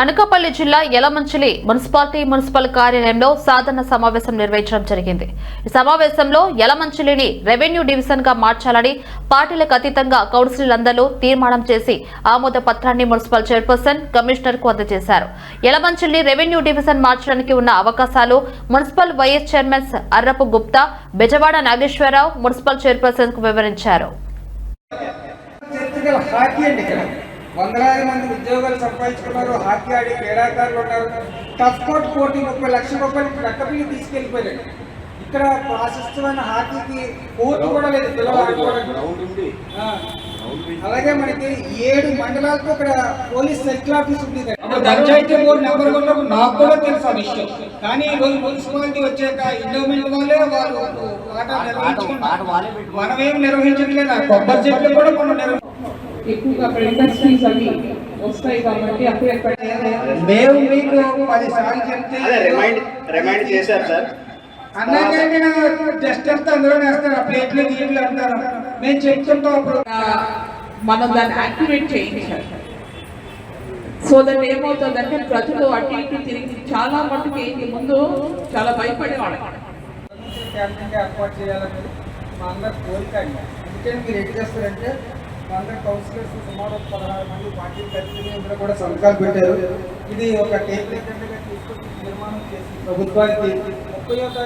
అనకాపల్లి జిల్లా Yalamanchili municipality municipal కార్యాలయంలో సాధారణ సమావేశం నిర్వహించడం జరిగింది. ఈ సమావేశంలో యలమంచిలిని రెవెన్యూ డివిజన్గా మార్చాలని పార్టీలకు అతీతంగా కౌన్సిలర్లందరూ తీర్మానం చేసి ఆమోద పత్రాన్ని మున్సిపల్ చైర్పర్సన్ కమిషనర్కు అందజేశారు. యలమంచిలి రెవెన్యూ డివిజన్ మార్చడానికి ఉన్న అవకాశాలు municipal vice chairman Arrapu Gupta Bezawada Nageswararao municipal చైర్పర్సన్కు వివరించారు వందలాది మంది ఉద్యోగాలు సంపాదించుకున్నారు హాకీ ఆడి క్రీడాకారులు ఉన్నారు. టఫ్ కోట్ పోటీ ముప్పై లక్షల రూపాయలు ప్రక్కపిల్లి తీసుకెళ్ళిపోయారు ఇక్కడ ప్రాశస్తమైన హాకీకి కోర్టు కూడా లేదు పిల్లలు. అలాగే మనకి ఏడు మండలాలతో ఇక్కడ పోలీస్ సర్కిల్ ఆఫీస్ ఉంది. పంచాయతీ బోర్డు నెంబర్ ఉన్నప్పుడు నాకు కూడా తెలుసు ఆ విషయం. కానీ ఈ రోజు మున్సిపాలిటీ వచ్చాక ఇండోమెంట్ వాళ్ళే వాళ్ళు ఆట నిర్వహించుకుంటారు. మనం ఏం నిర్వహించట్లేదు. కొబ్బరి చెట్లు కూడా మనం నిర్వహించాలి ఎక్కువగా అక్కడ ఇండస్ట్రీస్ అవి వస్తాయి కాబట్టి అక్కడెక్కడ మేము మీకు పది సార్లు చెప్తే అదే రిమైండ్ రిమైండ్ చేశారు సార్. అన్నాకే నేను జస్ట్ చెప్తే అందులో వేస్తారు. ఆ ప్లేట్లు గీట్లు అంటారు మేము చెప్తుంటాం అప్పుడు. మనం దాన్ని యాక్టివేట్ చేయించాలి. సో దట్ ఏమవుతుందంటే ప్రజలు అటు ఇటు తిరిగి చాలా మటుకు ఏంటి? ముందు చాలా భయపడేవాళ్ళు క్యాబినెట్ ఏర్పాటు చేయాలనేది మా అందరి కోరిక అండి. అందుకని మీరు ఏం చేస్తారంటే మా అందరి కౌన్సిలర్స్ సుమారు ఒక పదహారు మంది పార్టీ కలిసి ఇందులో కూడా సంతకాలు పెట్టారు. ఇది ఒక తీసుకొని తీర్మానం చేసి ప్రభుత్వానికి ముప్పై